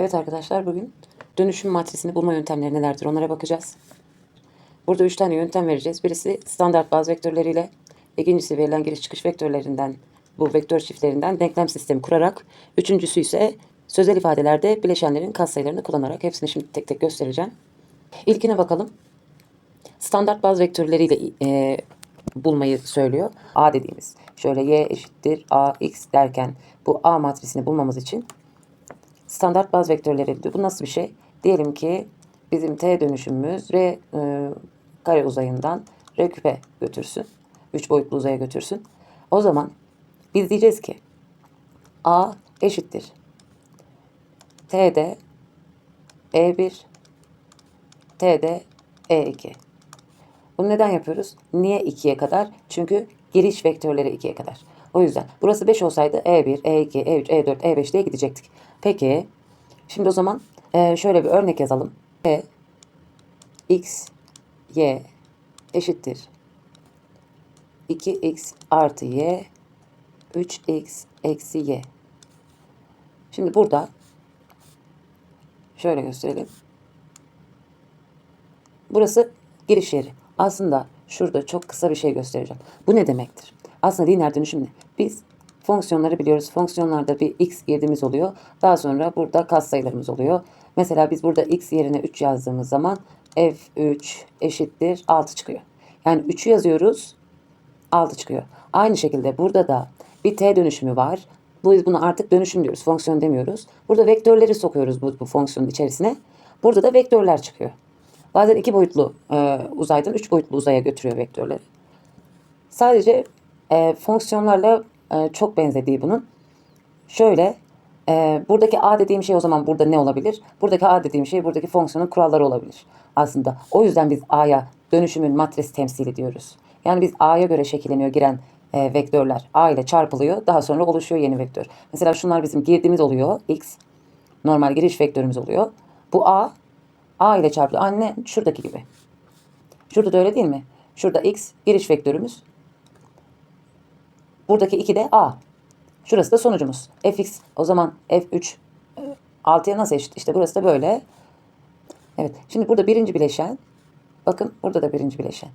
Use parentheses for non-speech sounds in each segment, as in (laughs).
Evet arkadaşlar bugün dönüşüm matrisini bulma yöntemleri nelerdir onlara bakacağız. Burada üç tane yöntem vereceğiz. Birisi standart baz vektörleriyle, ikincisi verilen giriş çıkış vektörlerinden, bu vektör çiftlerinden denklem sistemi kurarak, üçüncüsü ise sözel ifadelerde bileşenlerin katsayılarını kullanarak hepsini şimdi tek tek göstereceğim. İlkine bakalım. Standart baz vektörleriyle e, bulmayı söylüyor. A dediğimiz. Şöyle y eşittir a x derken bu a matrisini bulmamız için standart baz vektörleri diyor. Bu nasıl bir şey? Diyelim ki bizim t dönüşümümüz r e, kare uzayından r küpe götürsün. 3 boyutlu uzaya götürsün. O zaman biz diyeceğiz ki a eşittir t'de e1 t'de e2. Bunu neden yapıyoruz? Niye 2'ye kadar? Çünkü giriş vektörleri 2'ye kadar. O yüzden burası 5 olsaydı E1, E2, E3, E4, E5 diye gidecektik. Peki şimdi o zaman e, şöyle bir örnek yazalım. E x y eşittir 2x artı y 3x eksi y. Şimdi burada şöyle gösterelim. Burası giriş yeri. Aslında şurada çok kısa bir şey göstereceğim. Bu ne demektir? Aslında lineer dönüşüm ne? Biz fonksiyonları biliyoruz. Fonksiyonlarda bir x girdiğimiz oluyor. Daha sonra burada katsayılarımız oluyor. Mesela biz burada x yerine 3 yazdığımız zaman f3 eşittir 6 çıkıyor. Yani 3'ü yazıyoruz 6 çıkıyor. Aynı şekilde burada da bir t dönüşümü var. Biz bunu artık dönüşüm diyoruz. Fonksiyon demiyoruz. Burada vektörleri sokuyoruz bu, bu fonksiyonun içerisine. Burada da vektörler çıkıyor. Bazen iki boyutlu e, uzaydan üç boyutlu uzaya götürüyor vektörleri. Sadece e, fonksiyonlarla e, çok benzediği bunun. Şöyle e, buradaki a dediğim şey o zaman burada ne olabilir? Buradaki a dediğim şey buradaki fonksiyonun kuralları olabilir aslında. O yüzden biz a'ya dönüşümün matris temsili diyoruz. Yani biz a'ya göre şekilleniyor giren e, vektörler. a ile çarpılıyor daha sonra oluşuyor yeni vektör. Mesela şunlar bizim girdiğimiz oluyor x. Normal giriş vektörümüz oluyor. Bu a A ile çarpılıyor. Anne şuradaki gibi. Şurada da öyle değil mi? Şurada x giriş vektörümüz. Buradaki 2 de a. Şurası da sonucumuz. fx o zaman f3 6'ya nasıl eşit? İşte burası da böyle. Evet. Şimdi burada birinci bileşen. Bakın burada da birinci bileşen.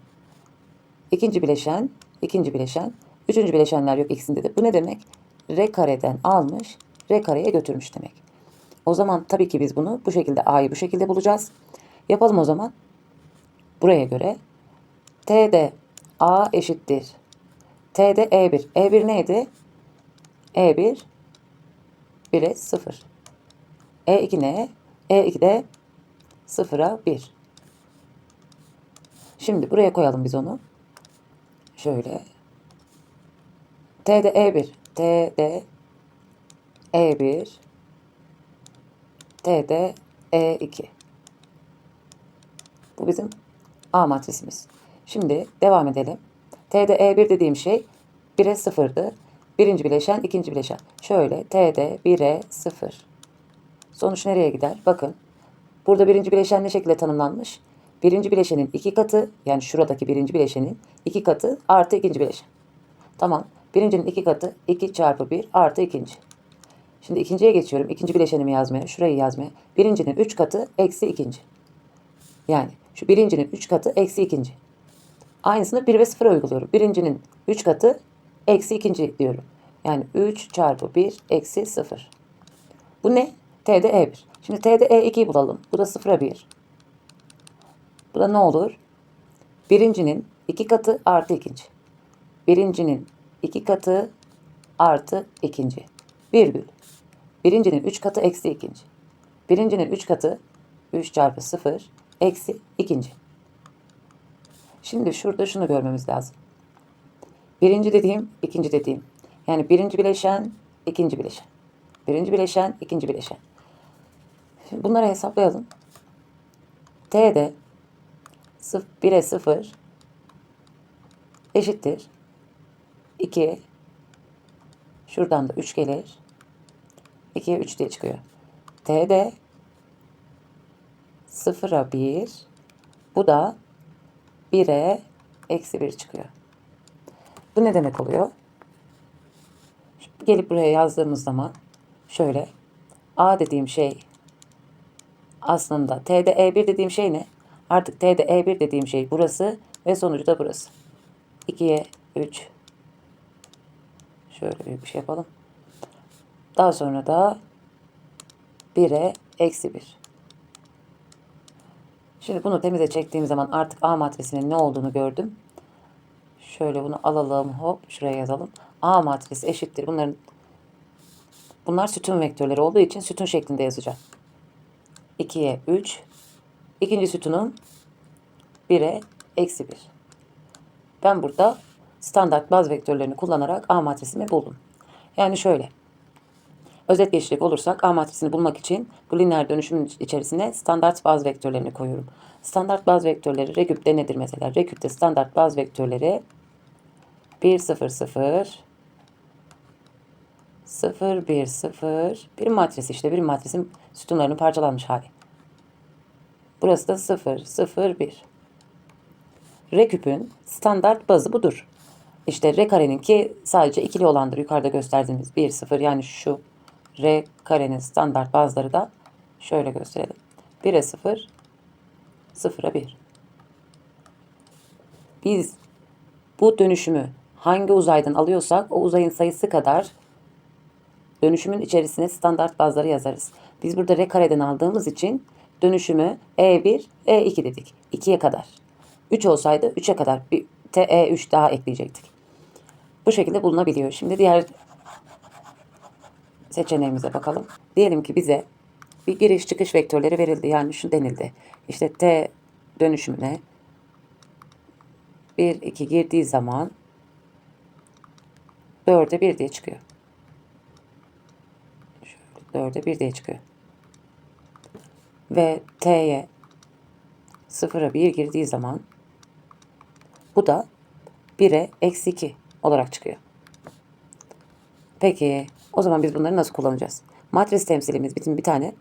İkinci bileşen. ikinci bileşen. Üçüncü bileşenler yok x'in dedi. Bu ne demek? R kareden almış. R kareye götürmüş demek. O zaman tabii ki biz bunu bu şekilde a'yı bu şekilde bulacağız. Yapalım o zaman. Buraya göre t'de a eşittir. T'de e1. e1 neydi? e1 1'e 0. e2 ne? e2 de 0'a 1. Şimdi buraya koyalım biz onu. Şöyle. t'de e1. t'de e1 T'de E2. Bu bizim A matrisimiz. Şimdi devam edelim. T'de E1 dediğim şey 1'e 0'dı. Birinci bileşen, ikinci bileşen. Şöyle T'de 1'e 0. Sonuç nereye gider? Bakın. Burada birinci bileşen ne şekilde tanımlanmış? Birinci bileşenin iki katı, yani şuradaki birinci bileşenin iki katı artı ikinci bileşen. Tamam. Birincinin iki katı 2 çarpı 1 artı ikinci. Şimdi ikinciye geçiyorum. İkinci bileşenimi yazmaya, şurayı yazmaya. Birincinin üç katı eksi ikinci. Yani şu birincinin üç katı eksi ikinci. Aynısını 1 ve 0'a uyguluyorum. Birincinin üç katı eksi ikinci diyorum. Yani 3 çarpı 1 eksi 0. Bu ne? T'de E1. Şimdi T'de E2'yi bulalım. Bu da 0'a 1. Bu da ne olur? Birincinin iki katı artı ikinci. Birincinin iki katı artı ikinci. Virgül. Birincinin 3 katı eksi ikinci. Birincinin 3 katı 3 çarpı 0 eksi ikinci. Şimdi şurada şunu görmemiz lazım. Birinci dediğim, ikinci dediğim. Yani birinci bileşen, ikinci bileşen. Birinci bileşen, ikinci bileşen. Şimdi bunları hesaplayalım. T'de 1'e 0 eşittir. 2 şuradan da 3 gelir. 2'ye 3 diye çıkıyor. T'de 0'a 1 bu da 1'e eksi 1 çıkıyor. Bu ne demek oluyor? Gelip buraya yazdığımız zaman şöyle A dediğim şey aslında TDE1 dediğim şey ne? Artık TDE1 dediğim şey burası ve sonucu da burası. 2'ye 3. Şöyle büyük bir şey yapalım. Daha sonra da 1'e eksi 1. Şimdi bunu temize çektiğim zaman artık A matrisinin ne olduğunu gördüm. Şöyle bunu alalım hop şuraya yazalım. A matrisi eşittir. Bunların bunlar sütun vektörleri olduğu için sütun şeklinde yazacağım. 2'ye 3. İkinci sütunun 1'e eksi 1. Ben burada standart baz vektörlerini kullanarak A matrisimi buldum. Yani şöyle. Özet geçecek olursak A matrisini bulmak için bu lineer dönüşümün içerisine standart baz vektörlerini koyuyorum. Standart baz vektörleri reküpte nedir mesela? Reküpte standart baz vektörleri 1 0 0 0 1 0 bir matris işte bir matrisin sütunlarının parçalanmış hali. Burası da 0 0 1. Reküpün standart bazı budur. İşte R karenin ki sadece ikili olandır. Yukarıda gösterdiğimiz 1 0 yani şu R karenin standart bazları da şöyle gösterelim. 1'e 0 0'a 1. Biz bu dönüşümü hangi uzaydan alıyorsak o uzayın sayısı kadar dönüşümün içerisine standart bazları yazarız. Biz burada R kareden aldığımız için dönüşümü E1, E2 dedik. 2'ye kadar. 3 olsaydı 3'e kadar bir TE3 daha ekleyecektik. Bu şekilde bulunabiliyor. Şimdi diğer seçeneğimize bakalım. Diyelim ki bize bir giriş çıkış vektörleri verildi. Yani şu denildi. İşte T dönüşümüne 1, 2 girdiği zaman 4'e 1 diye çıkıyor. Şöyle 4'e 1 diye çıkıyor. Ve T'ye 0'a 1 girdiği zaman bu da 1'e eksi 2 olarak çıkıyor. Peki o zaman biz bunları nasıl kullanacağız? Matris temsilimiz bizim bir tane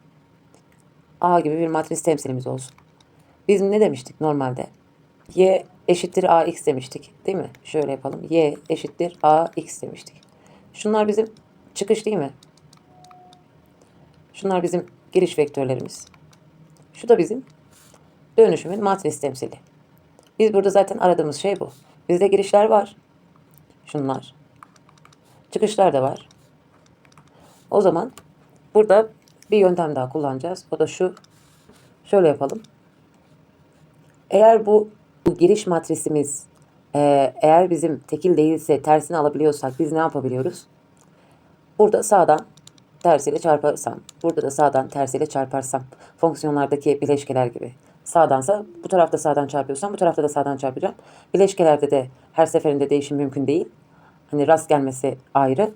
A gibi bir matris temsilimiz olsun. Biz ne demiştik normalde? Y eşittir AX demiştik değil mi? Şöyle yapalım. Y eşittir AX demiştik. Şunlar bizim çıkış değil mi? Şunlar bizim giriş vektörlerimiz. Şu da bizim dönüşümün matris temsili. Biz burada zaten aradığımız şey bu. Bizde girişler var. Şunlar. Çıkışlar da var. O zaman burada bir yöntem daha kullanacağız. O da şu. Şöyle yapalım. Eğer bu, bu giriş matrisimiz e, eğer bizim tekil değilse tersini alabiliyorsak biz ne yapabiliyoruz? Burada sağdan tersiyle çarparsam, burada da sağdan tersiyle çarparsam fonksiyonlardaki bileşkeler gibi. Sağdansa bu tarafta sağdan çarpıyorsam bu tarafta da sağdan çarpacağım. Bileşkelerde de her seferinde değişim mümkün değil. Hani rast gelmesi ayrı.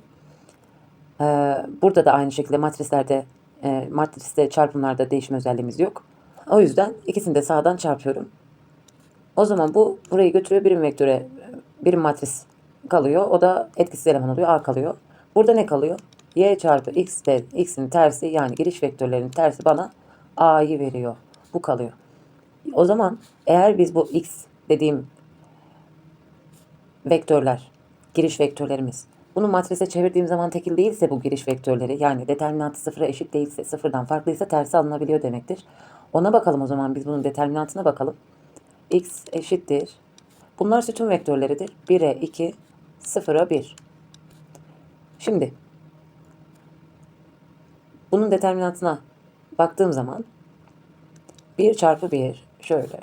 Ee, burada da aynı şekilde matrislerde e, matriste çarpımlarda değişim özelliğimiz yok. O yüzden ikisini de sağdan çarpıyorum. O zaman bu burayı götürüyor birim vektöre birim matris kalıyor. O da etkisiz eleman oluyor. A kalıyor. Burada ne kalıyor? Y çarpı x de x'in tersi yani giriş vektörlerinin tersi bana A'yı veriyor. Bu kalıyor. O zaman eğer biz bu x dediğim vektörler, giriş vektörlerimiz bunu matrise çevirdiğim zaman tekil değilse bu giriş vektörleri yani determinantı sıfıra eşit değilse sıfırdan farklıysa tersi alınabiliyor demektir. Ona bakalım o zaman biz bunun determinantına bakalım. x eşittir. Bunlar sütun vektörleridir. 1'e 2, 0'a 1. Şimdi bunun determinantına baktığım zaman 1 çarpı 1 şöyle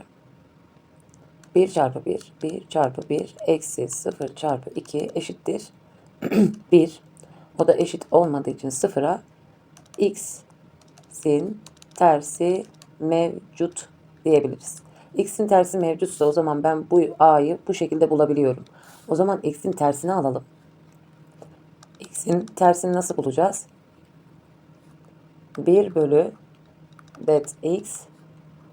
1 çarpı 1 1 çarpı 1 eksi 0 çarpı 2 eşittir (clears throat) 1. O da eşit olmadığı için 0'a x'in tersi mevcut diyebiliriz. x'in tersi mevcutsa o zaman ben bu a'yı bu şekilde bulabiliyorum. O zaman x'in tersini alalım. x'in tersini nasıl bulacağız? 1 bölü that x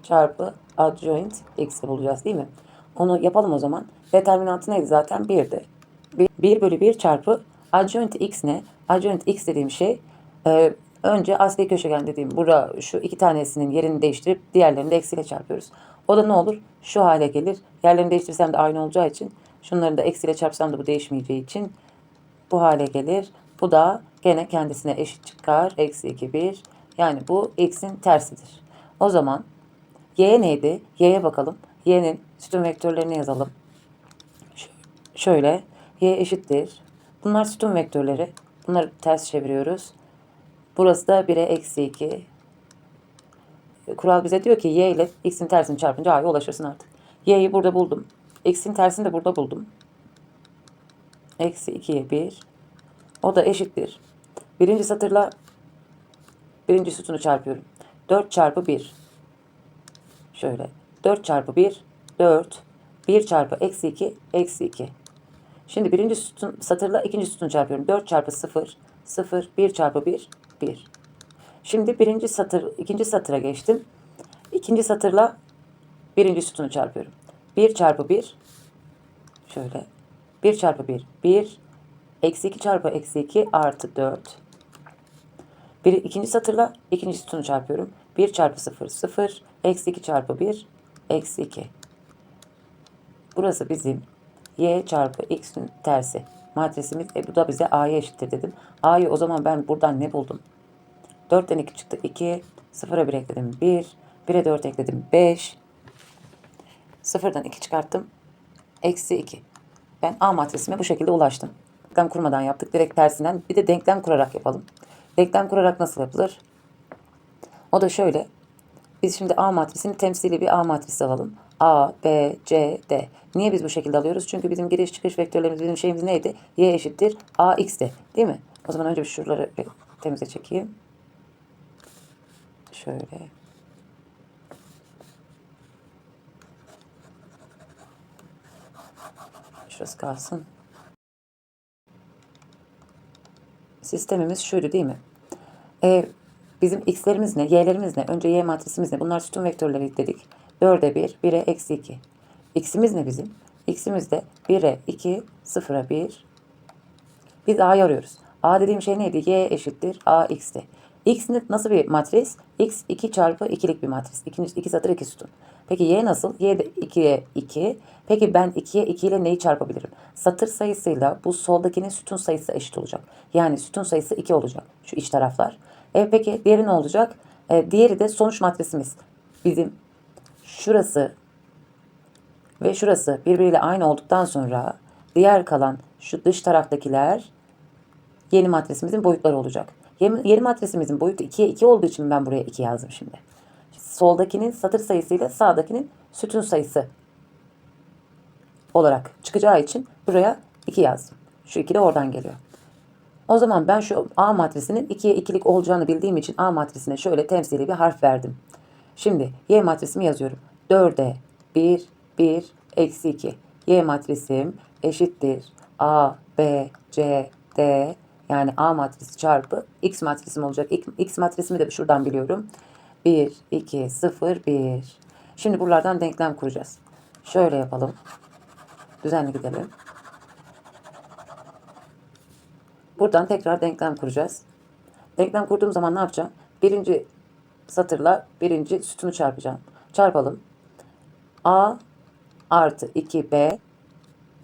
çarpı adjoint x'i bulacağız değil mi? Onu yapalım o zaman. Determinantı neydi zaten? 1'di. 1 bölü 1 çarpı adjoint x ne? Adjoint x dediğim şey e, önce asli köşegen dediğim burada şu iki tanesinin yerini değiştirip diğerlerini de eksiyle çarpıyoruz. O da ne olur? Şu hale gelir. Yerlerini değiştirsem de aynı olacağı için şunları da eksiyle çarpsam da bu değişmeyeceği için bu hale gelir. Bu da gene kendisine eşit çıkar. Eksi 2 1. Yani bu x'in tersidir. O zaman y neydi? Y'ye bakalım. Y'nin sütun vektörlerini yazalım. Şöyle y eşittir. Bunlar sütun vektörleri. Bunları ters çeviriyoruz. Burası da 1'e eksi 2. Kural bize diyor ki y ile x'in tersini çarpınca a'ya ulaşırsın artık. y'yi burada buldum. x'in tersini de burada buldum. Eksi 2'ye 1. O da eşittir. Birinci satırla birinci sütunu çarpıyorum. 4 çarpı 1. Şöyle. 4 çarpı 1. 4. 1 çarpı eksi 2. Eksi 2. Şimdi birinci sütun, satırla ikinci sütunu çarpıyorum. 4 çarpı 0. 0. 1 çarpı 1. 1. Şimdi birinci satır, ikinci satıra geçtim. İkinci satırla birinci sütunu çarpıyorum. 1 çarpı 1. Şöyle. 1 çarpı 1. 1. Eksi 2 çarpı eksi 2 artı 4. Bir, ikinci satırla ikinci sütunu çarpıyorum. 1 çarpı 0. 0. Eksi 2 çarpı 1. Eksi 2. Burası bizim y çarpı x'in tersi. Matrisimiz e, bu da bize a'ya eşittir dedim. a'yı o zaman ben buradan ne buldum? 4'ten 2 çıktı 2. 0'a 1 ekledim 1. 1'e 4 ekledim 5. 0'dan 2 çıkarttım. Eksi 2. Ben A matrisime bu şekilde ulaştım. Denklem kurmadan yaptık. Direkt tersinden bir de denklem kurarak yapalım. Denklem kurarak nasıl yapılır? O da şöyle. Biz şimdi A matrisini temsili bir A matrisi alalım. A, B, C, D. Niye biz bu şekilde alıyoruz? Çünkü bizim giriş çıkış vektörlerimiz bizim şeyimiz neydi? Y eşittir A, X'ti. Değil mi? O zaman önce bir şuraları bir temize çekeyim. Şöyle. Şurası kalsın. Sistemimiz şuydu değil mi? E, bizim x'lerimiz ne? Y'lerimiz ne? Önce y matrisimiz ne? Bunlar sütun vektörleri dedik. 4'e 1, 1'e eksi 2. X'imiz ne bizim? X'imiz de 1'e 2, 0'a 1. Biz A'yı arıyoruz. A dediğim şey neydi? Y eşittir A x'ti. X nasıl bir matris? X 2 çarpı 2'lik bir matris. 2, 2 satır 2 sütun. Peki Y nasıl? Y de 2'ye 2. Peki ben 2'ye 2 ile neyi çarpabilirim? Satır sayısıyla bu soldakinin sütun sayısı eşit olacak. Yani sütun sayısı 2 olacak. Şu iç taraflar. E peki diğeri ne olacak? E, diğeri de sonuç matrisimiz. Bizim şurası ve şurası birbiriyle aynı olduktan sonra diğer kalan şu dış taraftakiler yeni matrisimizin boyutları olacak. Yeni, matrisimizin boyutu 2'ye 2 olduğu için ben buraya 2 yazdım şimdi. Soldakinin satır sayısıyla sağdakinin sütun sayısı olarak çıkacağı için buraya 2 yazdım. Şu 2 de oradan geliyor. O zaman ben şu A matrisinin 2'ye 2'lik olacağını bildiğim için A matrisine şöyle temsili bir harf verdim. Şimdi Y matrisimi yazıyorum. 4'e 1, 1, eksi 2. Y matrisim eşittir. A, B, C, D yani A matrisi çarpı X matrisim olacak. X, matrisimi de şuradan biliyorum. 1, 2, 0, 1. Şimdi buralardan denklem kuracağız. Şöyle yapalım. Düzenli gidelim. Buradan tekrar denklem kuracağız. Denklem kurduğum zaman ne yapacağım? Birinci satırla birinci sütunu çarpacağım. Çarpalım. A artı 2B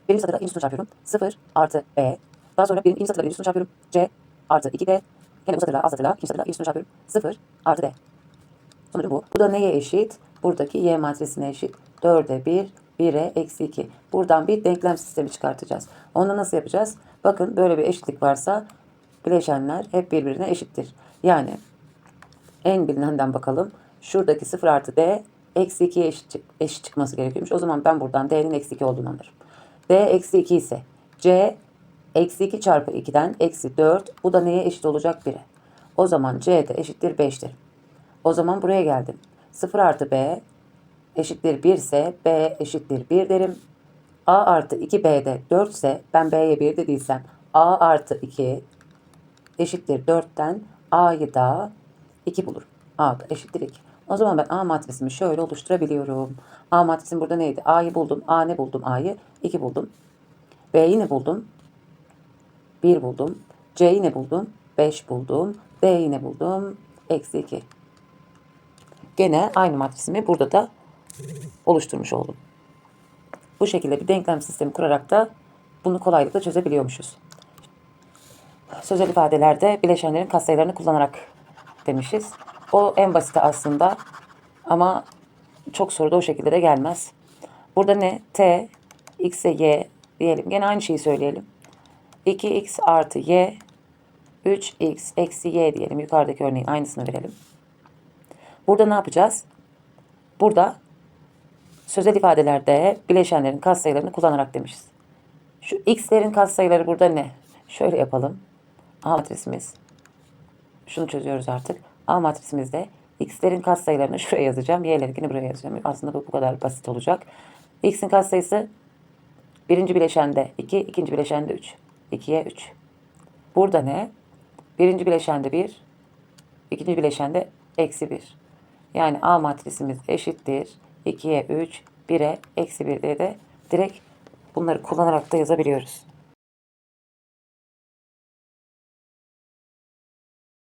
birinci satırla ikinci sütunu çarpıyorum. 0 artı B. Daha sonra birinci satırla birinci sütunu çarpıyorum. C artı 2D. Yine bu satırla A satırla ikinci satırla ikinci sütunu çarpıyorum. 0 artı D. Sonucu bu. Bu da neye eşit? Buradaki Y matrisine eşit. 4'e 1, 1'e eksi 2. Buradan bir denklem sistemi çıkartacağız. Onu nasıl yapacağız? Bakın böyle bir eşitlik varsa bileşenler hep birbirine eşittir. Yani en bilinenden bakalım. Şuradaki 0 artı D eksi 2'ye eşit, çık- eşit çıkması gerekiyormuş. O zaman ben buradan D'nin eksi 2 olduğunu anlarım. D eksi 2 ise C eksi 2 çarpı 2'den eksi 4. Bu da neye eşit olacak? 1'e. O zaman C de eşittir 5'tir. O zaman buraya geldim. 0 artı B eşittir 1 ise B eşittir 1 derim. A artı 2B'de 4 ise ben B'ye 1 dediysem A artı 2 eşittir 4'ten A'yı da 2 bulurum. A eşittir 2. O zaman ben A matrisimi şöyle oluşturabiliyorum. A matrisim burada neydi? A'yı buldum. A ne buldum? A'yı 2 buldum. B'yi ne buldum? 1 buldum. C'yi ne buldum? 5 buldum. D'yi ne buldum? Eksi 2. Gene aynı matrisimi burada da oluşturmuş oldum. Bu şekilde bir denklem sistemi kurarak da bunu kolaylıkla çözebiliyormuşuz. Sözel ifadelerde bileşenlerin katsayılarını kullanarak demişiz. O en basiti aslında Ama çok soruda o şekilde de gelmez. Burada ne? T, x'e y diyelim. Gene aynı şeyi söyleyelim. 2x artı y 3x eksi y diyelim. Yukarıdaki örneğin aynısını verelim. Burada ne yapacağız? Burada sözel ifadelerde bileşenlerin katsayılarını kullanarak demişiz. Şu x'lerin katsayıları burada ne? Şöyle yapalım. A matrisimiz. Şunu çözüyoruz artık. A matrisimizde x'lerin katsayılarını (laughs) şuraya yazacağım. Y'lerinkini buraya yazacağım. Aslında bu bu kadar basit olacak. x'in katsayısı birinci bileşende 2, ikinci bileşende 3. 2'ye 3. Burada ne? Birinci bileşende 1, ikinci bileşende eksi 1. Yani A matrisimiz eşittir. 2'ye 3, 1'e eksi 1 diye de direkt bunları kullanarak da yazabiliyoruz.